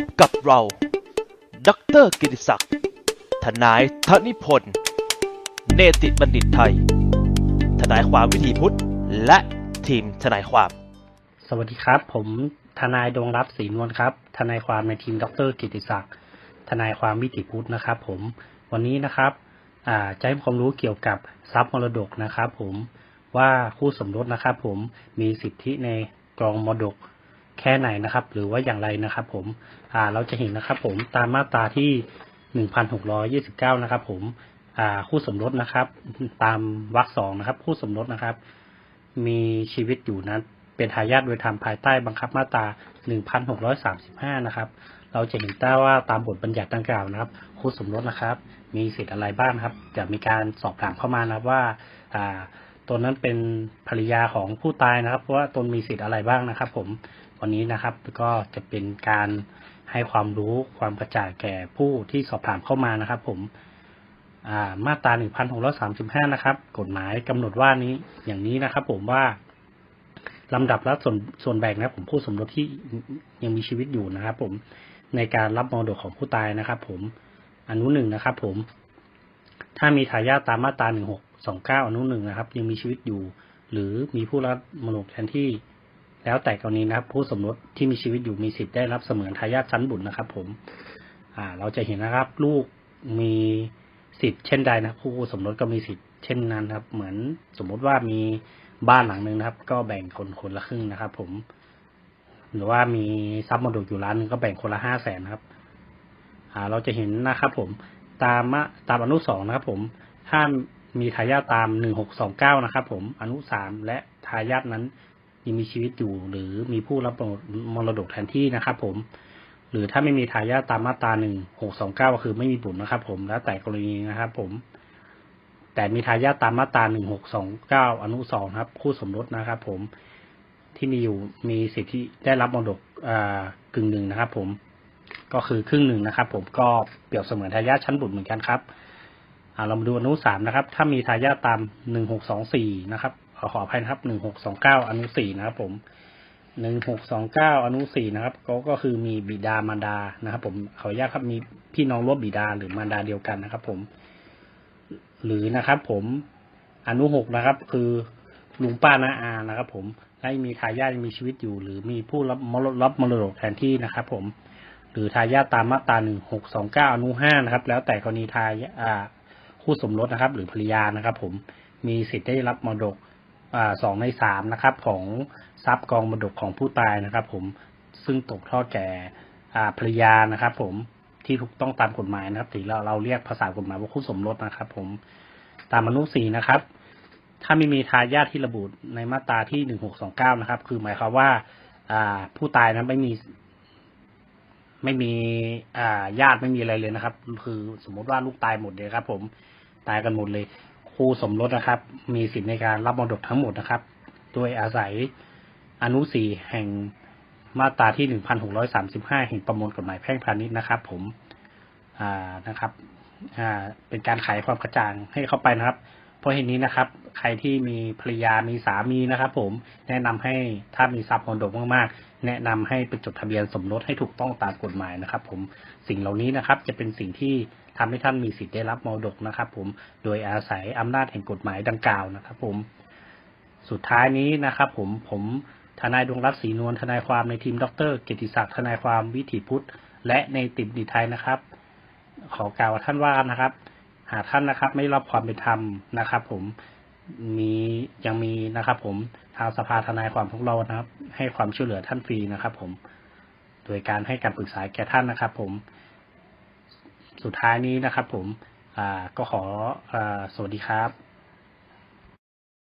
บกับเรา ดรกิติศักดิ์ ทนายธนิพนธ์ เนติบัณฑิตไทย ทนายความวิถีพุทธ และทีมทนายความ สวัสดีครับ ผมทนายดวงรับศรีนวลครับ ทนายความในทีมดรกิติศักดิ์ ทนายความวิถีพุทธนะครับ ผม วันนี้นะครับจะให้ความรู้เกี่ยวกับทรัพย์มรดกนะครับ ผม ว่าคู่สมรสนะครับ ผม มีสิทธิในกองมรดก แค่ไหนนะครับ หรือว่าอย่างไรนะครับผมอ่าเราจะเห็นนะครับ ผมตามมาตราที่1629นหกร้อยี่สิบเก้านะครับ ผมอ่าคู่สมรสนะครับ ตามวรรคสองนะครับ คู่สมรสนะครับ มีชีวิตอยู่นั้น เป็นทายาทโดยธรรมภายใต้บังคับมาตรา1635นะครับ เราจะเห็นได้ว่าตามบทบัญญัติดังกล่าวนะครับ คู่สมรสนะครับ มีสิทธิ์อะไรบ้างครับ จะมีการสอบถามเข้ามานะครับว่าอ่า ตนนั้นเป็นภรรยาของผู้ตายนะครับเพราะว่าตนมีสิทธิ์อะไรบ้างนะครับ ผมวันนี้นะครับก็จะเป็นการให้ความรู้ความกระจ่างแก่ผู้ที่สอบถามเข้ามานะครับ ผมอ่ามาตรา 1635 นะครับ กฎหมายกำหนดว่านี้อย่างนี้นะครับ ผมว่าลำดับและส่วนส่วนแบ่งนะครับผมผู้สมรสที่ยังมีชีวิตอยู่นะครับ ผมในการรับมรดกของผู้ตายนะครับ ผมอนุหนึ่งนะครับ ผม ถ้ามีทายาทตามมาตรา สองเก้าอนุหนึ่งนะครับ ยังมีชีวิตอยู่ หรือมีผู้รับมรดกแทนที่ แล้วแต่กรณีนะครับ ผู้สมรสที่มีชีวิตอยู่มีสิทธิ์ได้รับเสมือนทายาทชั้นบุตรนะครับ ผม อ่า เราจะเห็นนะครับ ลูกมีสิทธิ์เช่นใดนะผู้สมรสก็มีสิทธิ์เช่นนั้นครับ เหมือนสมมุติว่ามีบ้านหลังหนึ่งนะครับ ก็แบ่งคนคนละครึ่งนะครับ ผม หรือว่ามีทรัพย์มรดกอยู่ล้านหนึงก็แบ่งคนละห้าแสนครับ อ่า เราจะเห็นนะครับ ผม ตามตามอนุสองนะครับ ผมถ้า มีทายาทตามหนึ่งหกสองเก้านะครับผมอนุสามและทายาทนั้นยังมีชีวิตอยู่ หรือมีผู้รับมรดกแทนที่นะครับ ผม หรือถ้าไม่มีทายาทตามมาตราหนึ่งหกสองเก้าก็คือไม่มีบุตรนะครับ ผมแล้วแต่กรณีนะครับ ผม แต่มีทายาทตามมาตราหนึ่งหกสองเก้าอนุสองครับ คู่สมรสนะครับ ผมที่มีอยู่มีสิทธิได้รับมรดกอ่ากึ่งหนึ่งนะครับ ผมก็คือครึ่งหนึ่งนะครับ ผมก็เปรียบเสมือนทายาทชั้นบุตรเหมือนกันครับ อ่าเรามาดูอนุสามนะครับ ถ้ามีทายาทตามหนึ่งหกสองสี่นะครับขอขออภัยนะครับหนึ่งหกสองเก้าอนุสี่นะครับ ผมหนึ่งหกสองเก้าอนุสี่นะครับก็ก็คือมีบิดามารดานะครับ ผมขออนุญาตครับมีพี่น้องร่วมบิดาหรือมารดาเดียวกันนะครับ ผม หรือนะครับ ผมอนุหกนะครับ คือลุงป้าน้าอานะครับ ผมและมีทายาทมีชีวิตอยู่ หรือมีผู้รับมรดรับมรดกแทนที่นะครับ ผม หรือทายาทตามมาตราหนึ่งหกสองเก้าอนุห้านะครับ แล้วแต่กรณีทายา คู่สมรสนะครับ หรือภรรยานะครับ ผมมีสิทธิ์ได้รับมรดกสองในสามนะครับ ของทรัพย์กองมรดกของผู้ตายนะครับ ผมซึ่งตกทอดแก่ภรรยานะครับ ผมที่ถูกต้องตามกฎหมายนะครับที่เราเราเรียกภาษากฎหมายว่าคู่สมรสนะครับ ผมตามอนุสี่นะครับ ถ้าไม่มีทายาทที่ระบุในมาตราที่หนึ่งหกสองเก้านะครับ คือหมายความว่า ผู้ตายนั้นไม่มี ไม่มีอ่าญาติไม่มีอะไรเลยนะครับ คือสมมติว่าลูกตายหมดเลยครับ ผมตายกันหมดเลย คู่สมรสนะครับ มีสิทธิในการรับมรดกทั้งหมดนะครับ โดยอาศัยอนุสี่แห่งมาตราที่หนึ่งพันหกร้อยสามสิบห้าแห่งประมวลกฎหมายแพ่งพาณิชย์นะครับ ผมอ่านะครับ อ่า เป็นการไขความกระจ่างให้เข้าไปนะครับ เพราะเหตุนี้นะครับ ใครที่มีภรรยามีสามีนะครับ ผมแนะนำให้ถ้ามีทรัพย์มรดกมากๆ แนะนำให้ไปจดทะเบียนสมรสให้ถูกต้องตามกฎหมายนะครับ ผมสิ่งเหล่านี้นะครับ จะเป็นสิ่งที่ทำให้ท่านมีสิทธิ์ได้รับมรดกนะครับ ผมโดยอาศัยอำนาจแห่งกฎหมายดังกล่าวนะครับ ผม สุดท้ายนี้นะครับ ผมผมทนายดวงรัตน์ศรีนวลทนายความในทีมดรเกียรติศักดิ์ทนายความวิถีพุทธ และในติมดีไทยนะครับ ขอกล่าวกับท่านว่านะครับ หากท่านนะครับ ไม่รับความเป็นธรรมนะครับ ผมมียังมีนะครับ ผมทางสภาทนายความของเรานะครับ ให้ความช่วยเหลือท่านฟรีนะครับ ผม โดยการให้การปรึกษาแก่ท่านนะครับ ผม สุดท้ายนี้นะครับ ผมก็ขออสวัสดีครับ